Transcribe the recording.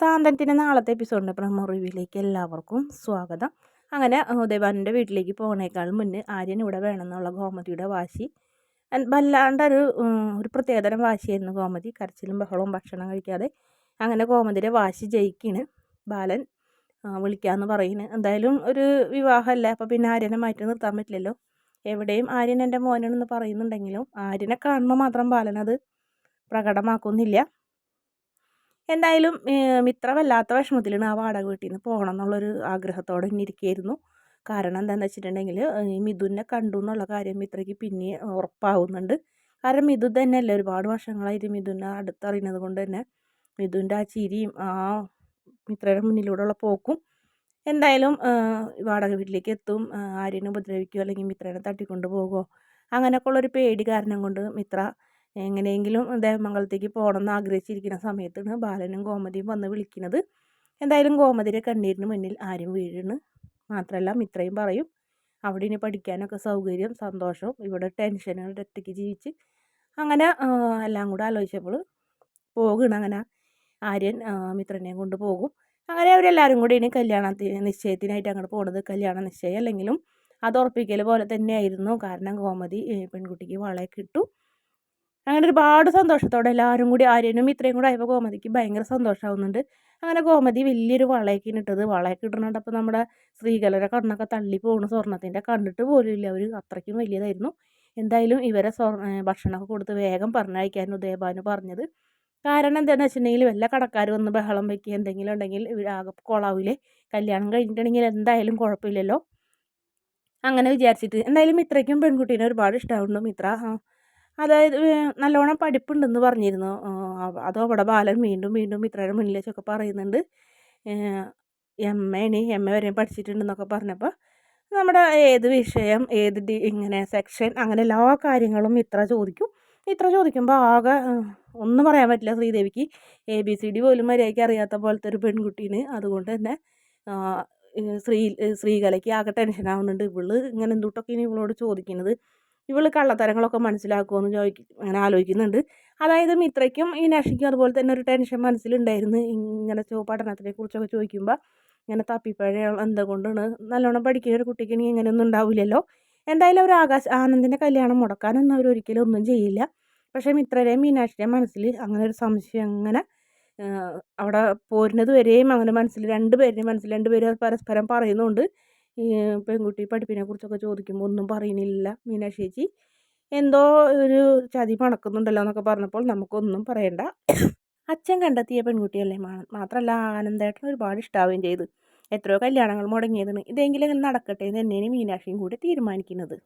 സാന്തനത്തിന്റെ നാളത്തെ എപ്പിസോഡിന്റെ പ്രമോ എല്ലാവർക്കും സ്വാഗതം. അങ്ങനെ ഉദയഭാനന്റെ വീട്ടിലേക്ക് പോകുന്നേക്കാൾ മുന്നേ ആര്യൻ ഇവിടെ വേണമെന്നുള്ള ഗോമതിയുടെ വാശി വല്ലാണ്ടൊരു ഒരു പ്രത്യേകതരം വാശിയായിരുന്നു ഗോമതി. കരച്ചിലും ബഹളവും ഭക്ഷണം കഴിക്കാതെ അങ്ങനെ ഗോമതിയുടെ വാശി ജയിക്കണ്. ബാലൻ വിളിക്കാമെന്ന് പറയുന്നത് എന്തായാലും ഒരു വിവാഹമല്ല. അപ്പോൾ പിന്നെ ആര്യനെ മാറ്റി നിർത്താൻ പറ്റില്ലല്ലോ. എവിടെയും ആര്യൻ എന്റെ മോനാണെന്ന് പറയുന്നുണ്ടെങ്കിലും ആര്യനെ കാണുമ്പോൾ മാത്രം ബാലനത് പ്രകടമാക്കുന്നില്ല. എന്തായാലും മിത്രമല്ലാത്ത വിഷമത്തിലാണ് ആ വാടക വീട്ടിൽ നിന്ന് പോകണം എന്നുള്ളൊരു ആഗ്രഹത്തോടെ ഇനി ഇരിക്കുകയായിരുന്നു കാരണം എന്താണെന്ന് വെച്ചിട്ടുണ്ടെങ്കിൽ മിഥുനെ കണ്ടു എന്നുള്ള കാര്യം മിത്രയ്ക്ക് പിന്നെ ഉറപ്പാവുന്നുണ്ട്. കാരണം മിഥു തന്നെയല്ലേ ഒരുപാട് വർഷങ്ങളായിട്ട് മിഥുനെ അടുത്തറിയുന്നത് കൊണ്ട് തന്നെ മിഥുന്റെ ആ ചിരിയും ആ മിത്രയുടെ മുന്നിലൂടെയുള്ള പോക്കും എന്തായാലും വാടക വീട്ടിലേക്ക് എത്തും. ആര്യനെ ഉപദ്രവിക്കുകയോ അല്ലെങ്കിൽ മിത്രനെ തട്ടിക്കൊണ്ട് പോകുമോ അങ്ങനെയൊക്കെ ഉള്ളൊരു പേടി കാരണം കൊണ്ട് മിത്ര എങ്ങനെയെങ്കിലും ദേവമംഗലത്തേക്ക് പോകണം എന്ന് ആഗ്രഹിച്ചിരിക്കുന്ന സമയത്താണ് ബാലനും ഗോമതിയും വന്ന് വിളിക്കുന്നത് എന്തായാലും ഗോമതിയുടെ കണ്ണീരിന് മുന്നിൽ ആരും വീഴുന്നു മാത്രമല്ല ഇത്രയും പറയും അവിടെ ഇനി പഠിക്കാനൊക്കെ സൗകര്യം സന്തോഷവും ഇവിടെ ടെൻഷനുകൾ ഒറ്റയ്ക്ക് ജീവിച്ച് അങ്ങനെ എല്ലാം കൂടെ ആലോചിച്ചപ്പോൾ പോകണം അങ്ങനെ. ആര്യൻ മിത്രനെയും കൊണ്ട് പോകും. അങ്ങനെ അവരെല്ലാവരും കൂടി ഇനി കല്യാണത്തിന് നിശ്ചയത്തിനായിട്ട് അങ്ങോട്ട് പോണത് കല്യാണ നിശ്ചയം അല്ലെങ്കിലും അത് ഉറപ്പിക്കൽ പോലെ തന്നെയായിരുന്നു. കാരണം ഗോമതി പെൺകുട്ടിക്ക് വളയൊക്കെ ഇട്ടു. അങ്ങനെ ഒരുപാട് സന്തോഷത്തോടെ എല്ലാവരും കൂടി ആര്യനും ഇത്രയും കൂടെ ആയപ്പോൾ ഗോമതിക്ക് ഭയങ്കര സന്തോഷമാവുന്നുണ്ട് അങ്ങനെ ഗോമതി വലിയൊരു വളയൊക്കെ ഇട്ടത്. വളയൊക്കെ ഇടുന്നുണ്ടപ്പോൾ നമ്മുടെ സ്ത്രീകളുടെ കണ്ണൊക്കെ തള്ളി പോകുന്ന സ്വർണത്തിന്റെ കണ്ടിട്ട് പോലും ഇല്ല. അവർ അത്രയ്ക്കും വലിയതായിരുന്നു. എന്തായാലും ഇവരെ സ്വർണ ഭക്ഷണമൊക്കെ കൊടുത്ത് വേഗം പറഞ്ഞയക്കാനും ദേവാന് പറഞ്ഞത്. കാരണം എന്താണെന്ന് വെച്ചിട്ടുണ്ടെങ്കിൽ വല്ല കടക്കാർ വന്ന് ബഹളം വയ്ക്കുക എന്തെങ്കിലും ഉണ്ടെങ്കിൽ ആകെ കൊളാവില്ലേ കല്യാണം കഴിഞ്ഞിട്ടുണ്ടെങ്കിൽ എന്തായാലും കുഴപ്പമില്ലല്ലോ. അങ്ങനെ വിചാരിച്ചിട്ട് എന്തായാലും മിത്രയ്ക്കും പെൺകുട്ടീനെ ഒരുപാട് ഇഷ്ടമാവുന്നു മിത്ര അതായത് നല്ലോണം പഠിപ്പുണ്ടെന്ന് പറഞ്ഞിരുന്നു. അതോ അവിടെ ബാലൻ വീണ്ടും വീണ്ടും ഇത്രയുടെ വെച്ചൊക്കെ പറയുന്നുണ്ട്. എം എനി എം എ വരെയും പഠിച്ചിട്ടുണ്ടെന്നൊക്കെ പറഞ്ഞപ്പോൾ നമ്മുടെ ഏത് വിഷയം ഏത് ഡി ഇങ്ങനെ സെക്ഷൻ അങ്ങനെ എല്ലാ കാര്യങ്ങളും ഇത്ര ചോദിക്കും. ഇത്ര ചോദിക്കുമ്പോൾ ആകെ ഒന്നും പറയാൻ പറ്റില്ല ശ്രീദേവിക്ക്. എ ബി സി ഡി പോലും മര്യാദയ്ക്ക് അറിയാത്ത പോലത്തെ ഒരു പെൺകുട്ടീന്. അതുകൊണ്ട് തന്നെ ശ്രീ ശ്രീകലയ്ക്ക് ആകെ ടെൻഷൻ ആവുന്നുണ്ട്. ഇവൾ ഇങ്ങനെ എന്തുട്ടൊക്കെയാണ് ഇവളോട് ചോദിക്കുന്നത്? ഇവൾ കള്ളത്തരങ്ങളൊക്കെ മനസ്സിലാക്കുമെന്ന് ചോദിക്കും അങ്ങനെ ആലോചിക്കുന്നുണ്ട്. അതായത് മിത്രയ്ക്കും ഈ നഷിക്കും അതുപോലെ തന്നെ ഒരു ടെൻഷൻ മനസ്സിലുണ്ടായിരുന്നു. ഇങ്ങനെ പഠനത്തിനെ കുറിച്ചൊക്കെ ചോദിക്കുമ്പോൾ ഇങ്ങനെ തപ്പിപ്പഴ എന്തുകൊണ്ടാണ് നല്ലോണം പഠിക്കുന്ന ഒരു കുട്ടിക്ക് ഇനി ഇങ്ങനെയൊന്നും ഉണ്ടാവില്ലല്ലോ എന്തായാലും ഒരു ആകാശ ആനന്ദിന്റെ കല്യാണം മുടക്കാനൊന്നും അവർ ഒരിക്കലും ഒന്നും ചെയ്യില്ല. പക്ഷേ മിത്രരെയും മീനാക്ഷിയുടെയും മനസ്സിൽ അങ്ങനെ ഒരു സംശയം അങ്ങനെ അവിടെ പോരുന്നത് വരെയും അങ്ങനെ മനസ്സിൽ രണ്ട് പേരുടെയും മനസ്സിൽ രണ്ട് പേര് പരസ്പരം പറയുന്നുണ്ട്. പെൺകുട്ടി പഠിപ്പിനെ കുറിച്ചൊക്കെ ചോദിക്കുമ്പോൾ ഒന്നും പറയുന്നില്ല. മീനാക്ഷി ചേച്ചി എന്തോ ഒരു ചതി മണക്കുന്നുണ്ടല്ലോ എന്നൊക്കെ പറഞ്ഞപ്പോൾ നമുക്കൊന്നും പറയണ്ട. അച്ഛൻ കണ്ടെത്തിയ പെൺകുട്ടിയല്ലേ മാത്രമല്ല ആനന്ദേട്ടൻ ഒരുപാട് ഇഷ്ടാവുകയും ചെയ്തു. എത്രയോ കല്യാണങ്ങൾ മുടങ്ങിയതാണ്. ഇതെങ്കിലും നടക്കട്ടെ എന്ന് തന്നെയാണ് മീനാക്ഷിയും കൂടി തീരുമാനിക്കുന്നത്.